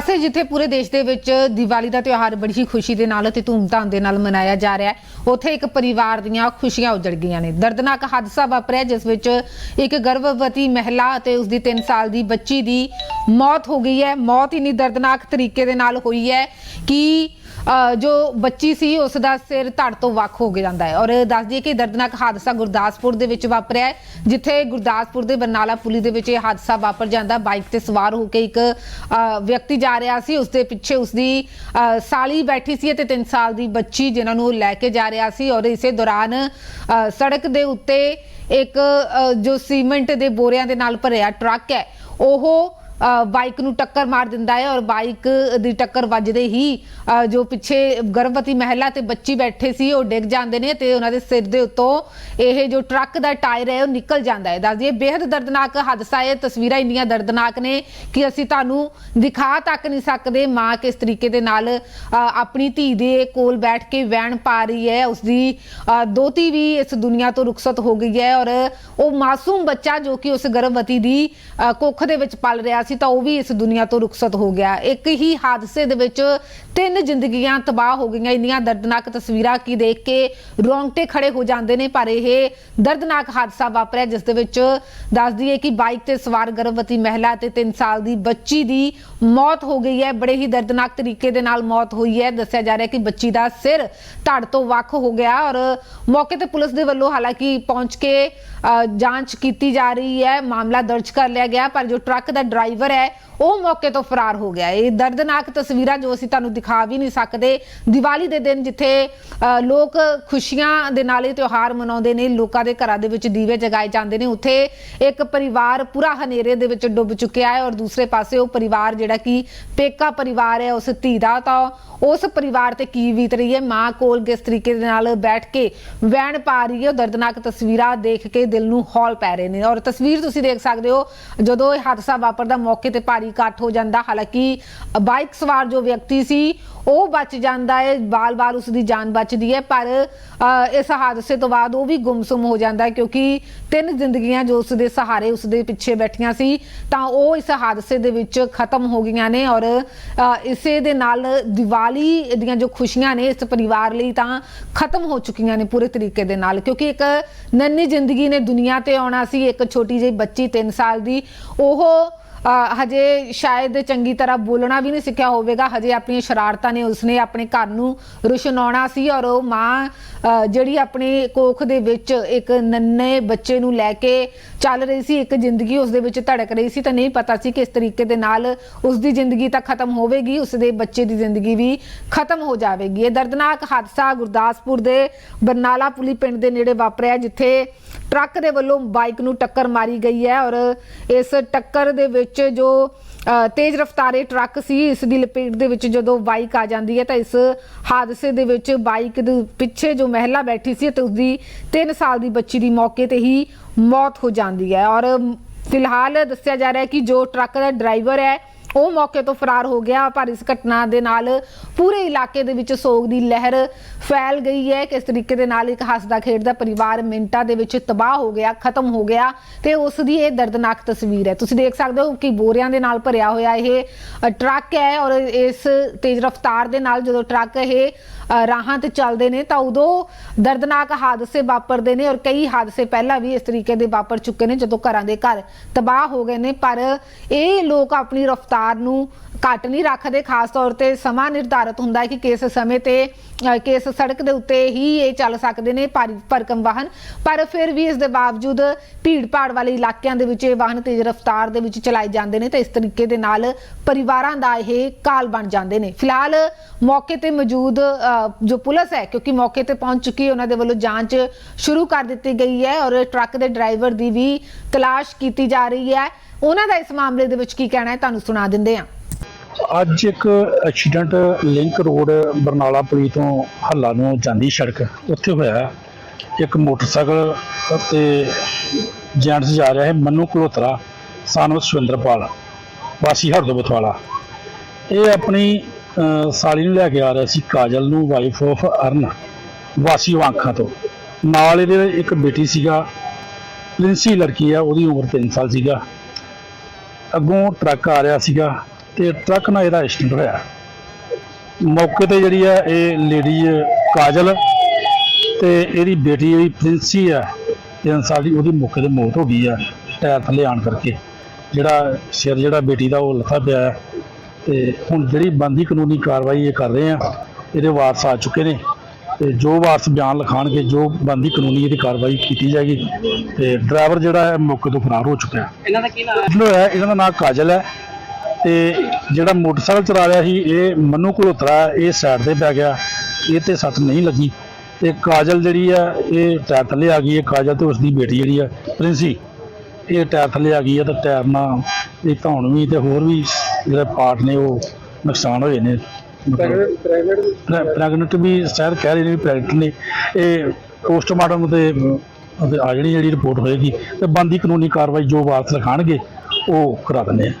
ਪਾਸੇ ਜਿੱਥੇ ਪੂਰੇ ਦੇਸ਼ ਦੇ ਵਿੱਚ ਦੀਵਾਲੀ ਦਾ ਤਿਉਹਾਰ ਬੜੀ ਹੀ ਖੁਸ਼ੀ ਦੇ ਨਾਲ ਅਤੇ ਧੂਮਧਾਮ ਦੇ ਨਾਲ ਮਨਾਇਆ ਜਾ ਰਿਹਾ ਹੈ, ਉੱਥੇ ਇੱਕ ਪਰਿਵਾਰ ਦੀਆਂ ਖੁਸ਼ੀਆਂ ਉਜੜ ਗਈਆਂ ਨੇ। ਦਰਦਨਾਕ ਹਾਦਸਾ ਵਾਪਰਿਆ, ਜਿਸ ਵਿੱਚ ਇੱਕ ਗਰਭਵਤੀ ਮਹਿਲਾ ਅਤੇ ਉਸ ਦੀ 3 ਸਾਲ ਦੀ ਬੱਚੀ ਦੀ ਮੌਤ ਹੋ ਗਈ ਹੈ। ਮੌਤ ਇੰਨੀ ਦਰਦਨਾਕ ਤਰੀਕੇ ਦੇ ਨਾਲ ਹੋਈ ਹੈ ਕਿ ਜੋ ਬੱਚੀ ਸੀ ਉਸ ਦਾ ਸਿਰ ਧੜ ਤੋਂ ਵੱਖ ਹੋ ਗਿਆ ਜਾਂਦਾ ਹੈ। ਔਰ ਦੱਸ ਦਈਏ ਕਿ ਦਰਦਨਾਕ ਹਾਦਸਾ ਗੁਰਦਾਸਪੁਰ ਦੇ ਵਿੱਚ ਵਾਪਰਿਆ ਹੈ ਜਿੱਥੇ ਗੁਰਦਾਸਪੁਰ ਦੇ ਬਰਨਾਲਾ ਪੁਲੀ ਦੇ ਵਿੱਚ ਇਹ ਹਾਦਸਾ ਵਾਪਰ ਜਾਂਦਾ ਬਾਈਕ ਤੇ ਸਵਾਰ ਹੋ ਕੇ ਇੱਕ ਵਿਅਕਤੀ ਜਾ ਰਿਹਾ ਸੀ। ਉਸ ਦੇ ਪਿੱਛੇ ਉਸ ਦੀ ਸਾਲੀ ਬੈਠੀ ਸੀ ਅਤੇ 3 ਸਾਲ ਦੀ ਬੱਚੀ ਜਿਨ੍ਹਾਂ ਨੂੰ ਲੈ ਕੇ ਜਾ ਰਿਹਾ ਸੀ। ਔਰ ਇਸੇ ਦੌਰਾਨ ਅ, ਸੜਕ ਦੇ ਉੱਤੇ ਇੱਕ ਜੋ ਸੀਮੈਂਟ ਦੇ ਬੋਰਿਆਂ ਦੇ ਨਾਲ ਭਰਿਆ ਟਰੱਕ ਹੈ ਉਹ ਬਾਈਕ ਨੂੰ ਟੱਕਰ ਮਾਰ ਦਿੰਦਾ ਹੈ ਔਰ ਬਾਈਕ ਦੀ ਟੱਕਰ ਵੱਜਦੇ ਹੀ ਜੋ ਪਿੱਛੇ ਗਰਭਵਤੀ ਮਹਿਲਾ ਤੇ ਬੱਚੀ ਬੈਠੇ ਸੀ ਉਹ ਡਿੱਗ ਜਾਂਦੇ ਨੇ ਤੇ ਉਹਨਾਂ ਦੇ ਸਿਰ ਦੇ ਉੱਤੋਂ ਇਹ ਜੋ ਟਰੱਕ ਦਾ ਟਾਇਰ ਹੈ ਉਹ ਨਿਕਲ ਜਾਂਦਾ ਹੈ। ਦੱਸ ਦਈਏ ਬੇहद ਦਰਦਨਾਕ ਹਾਦਸਾ ਹੈ। ਤਸਵੀਰਾਂ ਇੰਨੀਆਂ ਦਰਦਨਾਕ ਨੇ ਕਿ ਅਸੀਂ ਤੁਹਾਨੂੰ ਦਿਖਾ ਤੱਕ ਨਹੀਂ ਸਕਦੇ। ਮਾਂ ਕਿਸ ਤਰੀਕੇ ਦੇ ਨਾਲ ਅ, ਆਪਣੀ ਧੀ ਦੇ ਕੋਲ ਬੈਠ ਕੇ ਵਹਿਣ ਪਾ ਰਹੀ ਹੈ। ਉਸਦੀ ਅ, ਦੋਤੀ ਵੀ ਇਸ ਦੁਨੀਆ ਤੋਂ ਰੁਖਸਤ ਹੋ ਗਈ ਹੈ ਔਰ ਉਹ ਮਾਸੂਮ ਬੱਚਾ ਜੋ ਕਿ ਉਸ ਗਰਭਵਤੀ ਦੀ ਅ, ਕੁੱਖ ਦੇ ਵਿੱਚ ਪਲ ਰਿਹਾ ਸੀ ਤਾਂ ਉਹ ਵੀ ਇਸ ਦੁਨੀਆ ਤੋਂ ਰੁਖਸਤ ਹੋ ਗਿਆ। ਇੱਕ ਹੀ ਹਾਦਸੇ ਦੇ ਵਿੱਚ ਤਿੰਨ ਜ਼ਿੰਦਗੀਆਂ ਤਬਾਹ ਹੋ ਗਈਆਂ। ਇੰਨੀਆਂ ਦਰਦਨਾਕ ਤਸਵੀਰਾਂ ਕੀ ਦੇਖ ਕੇ ਰੋਂਗਟੇ ਖੜੇ ਹੋ ਜਾਂਦੇ ਨੇ ਪਰ ਇਹ ਦਰਦਨਾਕ ਹਾਦਸਾ ਵਾਪਰਿਆ ਜਿਸ ਦੇ ਵਿੱਚ ਦੱਸ ਦਈਏ ਕਿ ਬਾਈਕ ਤੇ ਸਵਾਰ ਗਰਭਵਤੀ ਮਹਿਲਾ ਤੇ 3 ਸਾਲ ਦੀ ਬੱਚੀ ਦੀ ਮੌਤ ਹੋ ਗਈ ਹੈ। ਬੜੇ ਹੀ ਦਰਦਨਾਕ ਤਰੀਕੇ ਦੇ ਨਾਲ ਮੌਤ ਹੋਈ ਹੈ। ਦੱਸਿਆ ਜਾ ਰਿਹਾ ਕਿ ਬੱਚੀ ਦਾ ਸਿਰ ਧੜ ਤੋਂ ਵੱਖ ਹੋ ਗਿਆ ਔਰ ਮੌਕੇ ਤੇ ਪੁਲਿਸ ਦੇ ਵੱਲੋਂ ਹਾਲਾਂਕਿ ਪਹੁੰਚ ਕੇ ਅ, ਜਾਂਚ ਕੀਤੀ ਜਾ ਰਹੀ ਹੈ। ਮਾਮਲਾ ਦਰਜ ਕਰ ਲਿਆ ਗਿਆ ਪਰ ਜੋ ਟਰੱਕ ਦਾ ਡਰਾਈਵਰ ਹੈ, ਉਹ ਮੌਕੇ ਤੋਂ ਫਰਾਰ ਹੋ ਗਿਆ। ਇਹ ਦਰਦਨਾਕ ਤਸਵੀਰਾਂ ਜੋ ਅਸੀਂ ਤੁਹਾਨੂੰ ਦਿਖਾ ਵੀ ਨਹੀਂ ਸਕਦੇ, ਦੀਵਾਲੀ ਦੇ ਦਿਨ ਜਿੱਥੇ ਲੋਕ ਖੁਸ਼ੀਆਂ ਦੇ ਨਾਲ ਇਹ ਤਿਉਹਾਰ ਮਨਾਉਂਦੇ ਨੇ, ਲੋਕਾਂ ਦੇ ਘਰਾਂ ਦੇ ਵਿੱਚ ਦੀਵੇ ਜਗਾਏ ਜਾਂਦੇ ਨੇ, ਉੱਥੇ ਇੱਕ ਪਰਿਵਾਰ ਪੂਰਾ ਹਨੇਰੇ ਦੇ ਵਿੱਚ ਡੁੱਬ ਚੁੱਕਿਆ ਹੈ ਔਰ ਦੂਸਰੇ ਪਾਸੇ ਉਹ ਪਰਿਵਾਰ ਜਿਹੜਾ ਕਿ ਪੇਕਾ ਪਰਿਵਾਰ ਹੈ, ਉਸ ਧੀ ਦਾ, ਤਾਂ ਉਸ ਪਰਿਵਾਰ ਤੇ ਕੀ ਬੀਤ ਰਹੀ ਹੈ, ਮਾਂ ਕੋਲ ਕਿਸ ਤਰੀਕੇ ਦੇ ਨਾਲ ਬੈਠ ਕੇ ਵੈਣ ਪਾ ਰਹੀ ਹੈ, ਉਹ ਦਰਦਨਾਕ ਤਸਵੀਰਾਂ ਦੇਖ ਕੇ ਦਿਲ ਨੂੰ ਹੌਲ ਪੈ ਰਹੇ ਨੇ। ਔਰ ਤਸਵੀਰ ਤੁਸੀਂ ਦੇਖ ਸਕਦੇ ਹੋ, ਜਦੋਂ ਇਹ ਹਾਦਸਾ ਵਾਪਰਦਾ ਮੌਕੇ ਤੇ ਭਾਰੀ ਇਕੱਠ ਹੋ ਜਾਂਦਾ। ਹਾਲਾਂਕਿ, ਬਾਈਕ ਸਵਾਰ ਜੋ ਵਿਅਕਤੀ ਸੀ, ਉਹ ਬਚ ਜਾਂਦਾ ਹੈ, ਬਾਲ-ਬਾਲ ਉਸ ਦੀ ਜਾਨ ਬਚਦੀ ਹੈ, ਪਰ ਇਸ ਹਾਦਸੇ ਤੋਂ ਬਾਅਦ ਉਹ ਵੀ ਗੁੰਮਸੁਮ ਹੋ ਜਾਂਦਾ ਹੈ, ਕਿਉਂਕਿ ਤਿੰਨ ਜ਼ਿੰਦਗੀਆਂ ਜੋ ਉਸ ਦੇ ਸਹਾਰੇ ਉਸ ਦੇ ਪਿੱਛੇ ਬੈਠੀਆਂ ਸੀ, ਤਾਂ ਉਹ ਇਸ ਹਾਦਸੇ ਦੇ ਵਿੱਚ ਖਤਮ ਹੋ ਗਈਆਂ ਨੇ ਔਰ ਇਸੇ ਦੇ ਨਾਲ ਦੀਵਾਲੀ ਦੀਆਂ ਜੋ ਖੁਸ਼ੀਆਂ ਨੇ ਇਸ ਪਰਿਵਾਰ ਲਈ ਤਾਂ ਖਤਮ ਹੋ ਚੁੱਕੀਆਂ ਨੇ ਪੂਰੇ ਤਰੀਕੇ ਦੇ ਨਾਲ, ਕਿਉਂਕਿ ਇੱਕ ਨੰਨੀ ਜ਼ਿੰਦਗੀ ਨੇ ਦੁਨੀਆ ਤੇ ਆਉਣਾ ਸੀ, ਇੱਕ ਛੋਟੀ ਜਿਹੀ ਬੱਚੀ 3 ਸਾਲ ਦੀ, ਉਹ ਹਜੇ ਸ਼ਾਇਦ ਚੰਗੀ ਤਰ੍ਹਾਂ ਬੋਲਣਾ ਵੀ ਨਹੀਂ ਸਿੱਖਿਆ ਹੋਵੇਗਾ। ਹਜੇ ਆਪਣੀਆਂ ਸ਼ਰਾਰਤਾਂ ਨੇ ਉਸਨੇ ਆਪਣੇ ਘਰ ਨੂੰ ਰੁਸ਼ਨਾਉਣਾ ਸੀ ਔਰ ਉਹ ਮਾਂ ਜਿਹੜੀ ਆਪਣੀ ਕੋਖ ਦੇ ਵਿੱਚ ਇੱਕ ਨੰਨੇ ਬੱਚੇ ਨੂੰ ਲੈ ਕੇ ਚੱਲ ਰਹੀ ਸੀ, ਇੱਕ ਜ਼ਿੰਦਗੀ ਉਸ ਦੇ ਵਿੱਚ ਧੜਕ ਰਹੀ ਸੀ, ਤਾਂ ਨਹੀਂ ਪਤਾ ਸੀ ਕਿ ਇਸ ਤਰੀਕੇ ਦੇ ਨਾਲ ਉਸ ਦੀ ਜ਼ਿੰਦਗੀ ਤਾਂ ਖਤਮ ਹੋਵੇਗੀ ਉਸ ਦੇ ਬੱਚੇ ਦੀ ਜ਼ਿੰਦਗੀ ਵੀ ਖਤਮ ਹੋ ਜਾਵੇਗੀ। ਇਹ ਦਰਦਨਾਕ ਹਾਦਸਾ ਗੁਰਦਾਸਪੁਰ ਦੇ ਬਰਨਾਲਾ ਪੁਲੀ ਪਿੰਡ ਦੇ ਨੇੜੇ ਵਾਪਰਿਆ, ਜਿੱਥੇ ਟਰੱਕ ਦੇ ਵੱਲੋਂ ਬਾਈਕ ਨੂੰ ਟੱਕਰ ਮਾਰੀ ਗਈ ਹੈ ਔਰ ਇਸ ਟੱਕਰ ਦੇ ਵਿੱਚ ਜੋ ਤੇਜ਼ ਰਫ਼ਤਾਰੇ ਟਰੱਕ ਸੀ, ਇਸ ਦੀ ਲਪੇਟ ਦੇ ਵਿੱਚ ਜਦੋਂ ਬਾਈਕ ਆ ਜਾਂਦੀ ਹੈ ਤਾਂ ਇਸ ਹਾਦਸੇ ਦੇ ਵਿੱਚ ਬਾਈਕ ਦੇ ਪਿੱਛੇ ਜੋ ਮਹਿਲਾ ਬੈਠੀ ਸੀ ਤੇ ਉਸਦੀ 3 ਸਾਲ ਦੀ ਬੱਚੀ ਦੀ ਮੌਕੇ ਤੇ ਹੀ ਮੌਤ ਹੋ ਜਾਂਦੀ ਹੈ ਔਰ ਫਿਲਹਾਲ ਦੱਸਿਆ ਜਾ ਰਿਹਾ ਹੈ ਕਿ ਜੋ ਟਰੱਕ ਦਾ ਡਰਾਈਵਰ ਹੈ ਉਹ ਮੌਕੇ ਤੋਂ ਫਰਾਰ ਹੋ ਗਿਆ, ਪਰ ਇਸ ਘਟਨਾ ਦੇ ਨਾਲ ਪੂਰੇ ਇਲਾਕੇ ਦੇ ਵਿੱਚ ਸੋਗ ਦੀ ਲਹਿਰ ਫੈਲ ਗਈ ਹੈ ਕਿਸ ਤਰੀਕੇ ਦੇ ਨਾਲ ਇੱਕ ਹੱਸਦਾ ਖੇਡਦਾ ਪਰਿਵਾਰ ਮਿੰਟਾਂ ਦੇ ਵਿੱਚ ਤਬਾਹ ਹੋ ਗਿਆ, ਖਤਮ ਹੋ ਗਿਆ ਤੇ ਉਸ ਦੀ ਇਹ ਦਰਦਨਾਕ ਤਸਵੀਰ ਹੈ। ਤੁਸੀਂ ਦੇਖ ਸਕਦੇ ਹੋ ਕਿ ਬੋਰਿਆਂ ਦੇ ਨਾਲ ਭਰਿਆ ਹੋਇਆ ਇਹ ਟਰੱਕ ਹੈ ਔਰ ਇਸ ਤੇਜ਼ ਰਫ਼ਤਾਰ ਦੇ ਨਾਲ ਜਦੋਂ ਟਰੱਕ ਇਹ ਰਾਹਾਂ ਤੇ ਚੱਲਦੇ ਨੇ ਤਾਂ ਉਦੋਂ ਦਰਦਨਾਕ ਹਾਦਸੇ ਵਾਪਰਦੇ ਨੇ ਔਰ ਕਈ ਹਾਦਸੇ ਪਹਿਲਾਂ ਵੀ ਇਸ ਤਰੀਕੇ ਦੇ ਵਾਪਰ ਚੁੱਕੇ ਨੇ ਜਦੋਂ ਘਰਾਂ ਦੇ ਘਰ ਤਬਾਹ ਹੋ ਗਏ ਨੇ। ਪਰ ਇਹ ਲੋਕ ਆਪਣੀ ਰਫ਼ਤਾਰ ਨੂੰ ਘੱਟ ਨਹੀਂ ਰੱਖਦੇ ਖਾਸ ਤੌਰ ਤੇ ਸਮਾਂ ਨਿਰਧਾਰਤ ਹੁੰਦਾ ਹੈ ਕਿ ਕਿਸ ਸਮੇਂ ਤੇ ਕਿਸ ਸੜਕ ਦੇ ਉੱਤੇ ਹੀ ਇਹ ਚੱਲ ਸਕਦੇ ਨੇ ਭਰਕਮ ਵਾਹਨ। ਪਰ ਫਿਰ ਵੀ ਇਸ ਦੇ ਬਾਵਜੂਦ ਭੀੜ ਭਾੜ ਵਾਲੇ ਇਲਾਕਿਆਂ ਦੇ ਵਿੱਚ ਇਹ ਵਾਹਨ ਤੇਜ਼ ਰਫ਼ਤਾਰ ਦੇ ਵਿੱਚ ਚਲਾਏ ਜਾਂਦੇ ਨੇ ਤਾਂ ਇਸ ਤਰੀਕੇ ਦੇ ਨਾਲ ਪਰਿਵਾਰਾਂ ਦਾ ਇਹ ਕਾਲ ਬਣ ਜਾਂਦੇ ਨੇ। ਫਿਲਹਾਲ ਮੌਕੇ ਤੇ ਮੌਜੂਦ ਅ, ਜੋ ਪੁਲਿਸ ਹੈ ਕਿਉਂਕਿ ਮੌਕੇ ਤੇ ਪਹੁੰਚ ਚੁੱਕੀ ਹੈ ਉਹਨਾਂ ਦੇ ਵੱਲੋਂ ਜਾਂਚ ਸ਼ੁਰੂ ਕਰ ਦਿੱਤੀ ਗਈ ਹੈ ਔਰ ਟਰੱਕ ਦੇ ਡਰਾਈਵਰ ਦੀ ਵੀ ਤਲਾਸ਼ ਕੀਤੀ ਜਾ ਰਹੀ ਹੈ। ਉਹਨਾਂ ਦਾ ਇਸ ਮਾਮਲੇ ਦੇ ਵਿੱਚ ਕੀ ਕਹਿਣਾ ਹੈ? ਤੁਹਾਨੂੰ ਸੁਣਾ ਦਿੰਦੇ ਹਾਂ। ਅੱਜ ਇੱਕ ਐਕਸੀਡੈਂਟ ਲਿੰਕ ਰੋਡ ਬਰਨਾਲਾ ਪੁਲੀ ਤੋਂ ਹੱਲਾ ਨੂੰ ਜਾਂਦੀ ਸੜਕ। ਉੱਥੇ ਹੋਇਆ ਇੱਕ ਮੋਟਰਸਾਈਕਲ ਤੇ ਜੈਂਟਸ ਜਾ ਰਿਹਾ ਹੈ ਮਨੂ ਕਲੋਤਰਾ ਸਾਨਵ ਸੁਵਿੰਦਰਪਾਲ ਵਾਸੀ ਹਰਦੋ ਬਥਵਾਲਾ। ਇਹ ਆਪਣੀ ਅਹ, ਸਾਲੀ ਨੂੰ ਲੈ ਕੇ ਆ ਰਿਹਾ ਸੀ ਕਾਜਲ ਨੂੰ ਵਾਈਫ ਆਫ ਅਰਨ ਵਾਸੀ ਵਾਂਖਾਂ ਤੋਂ। ਨਾਲ ਇਹਦੇ ਇੱਕ ਬੇਟੀ ਸੀਗਾ ਲਿੰਸੀ ਲੜਕੀ ਆ ਉਹਦੀ ਉਮਰ 3 ਸਾਲ ਸੀਗਾ। ਅੱਗੋਂ ਟਰੱਕ ਆ ਰਿਹਾ ਸੀਗਾ ਤੇ ਟਰੱਕ ਨਾਲ ਇਹਦਾ ਐਕਸੀਡੈਂਟ ਹੋਇਆ। ਮੌਕੇ ਤੇ ਜਿਹੜੀ ਆ ਇਹ ਲੇਡੀ ਕਾਜਲ ਤੇ ਇਹਦੀ ਬੇਟੀ ਜਿਹੜੀ ਪ੍ਰਿੰਸੀ ਆ, ਤਿੰਨ ਸਾਲ ਦੀ, ਉਹਦੀ ਮੌਕੇ ਤੇ ਮੌਤ ਹੋ ਗਈ ਆ, ਟਾਇਰ ਥੱਲੇ ਆਣ ਕਰਕੇ। ਜਿਹੜਾ ਸਿਰ ਜਿਹੜਾ ਬੇਟੀ ਦਾ ਉਹ ਲੱਥਾ ਪਿਆ ਹੈ ਤੇ ਹੁਣ ਜਿਹੜੀ ਬੰਦੀ ਕਾਨੂੰਨੀ ਕਾਰਵਾਈ ਇਹ ਕਰ ਰਹੇ ਆ, ਇਹਦੇ ਵਾਰਸ ਆ ਚੁੱਕੇ ਨੇ। ਤੇ ਜੋ ਵਾਰਸ ਬਿਆਨ ਲਿਖਾਣਗੇ ਜੋ ਬੰਦੀ ਕਾਨੂੰਨੀ ਇਹਦੀ ਕਾਰਵਾਈ ਕੀਤੀ ਜਾਏਗੀ ਤੇ ਡਰਾਈਵਰ ਜਿਹੜਾ ਹੈ ਮੌਕੇ ਤੋਂ ਫਰਾਰ ਹੋ ਚੁੱਕਾ ਹੈ। ਇਹਨਾਂ ਦਾ ਕੀ ਨਾਮ ਹੈ? ਜੋ ਹੈ ਇਹਨਾਂ ਦਾ ਨਾਮ ਕਾਜਲ ਹੈ ਤੇ ਜਿਹੜਾ ਮੋਟਰਸਾਈਕਲ ਚਲਾ ਰਿਹਾ ਸੀ ਇਹ ਮੰਨੂ ਘਲੋਤਰਾ ਹੈ, ਇਹ ਸਾਈਡ ਤੇ ਪੈ ਗਿਆ ਇਹ ਤੇ ਸੱਟ ਨਹੀਂ ਲੱਗੀ ਤੇ ਕਾਜਲ ਜਿਹੜੀ ਆ ਇਹ ਟਾਇਰ ਥੱਲੇ ਆ ਗਈ ਹੈ ਕਾਜਲ ਤੇ ਉਸਦੀ ਬੇਟੀ ਜਿਹੜੀ ਆ ਪ੍ਰਿੰਸੀ ਇਹ ਟਾਇਰ ਥੱਲੇ ਆ ਗਈ ਹੈ ਤੇ ਟਾਇਰ ਨਾਲ ਇਹ ਧੌਣ ਵੀ ਤੇ ਹੋਰ ਵੀ ਜਿਹੜੇ ਪਾਰਟ ਨੇ ਉਹ ਨੁਕਸਾਨ ਹੋਏ ਨੇ। ਪ੍ਰੈਗਨੈਂਟ ਵੀ ਸ਼ਾਇਦ ਕਹਿ ਰਹੇ ਨੇ ਵੀ ਪ੍ਰੈਗਨੈਂਟ ਨੇ। ਇਹ ਪੋਸਟਮਾਰਟਮ ਤੇ ਅਹ, ਆ ਜਿਹੜੀ ਜਿਹੜੀ ਰਿਪੋਰਟ ਹੋਏਗੀ ਤੇ ਬੰਦੀ ਕਾਨੂੰਨੀ ਕਾਰਵਾਈ ਜੋ ਵਾਰਸ ਲਿਖਾਣਗੇ ਉਹ ਕਰਾ ਦਿੰਦੇ ਆ।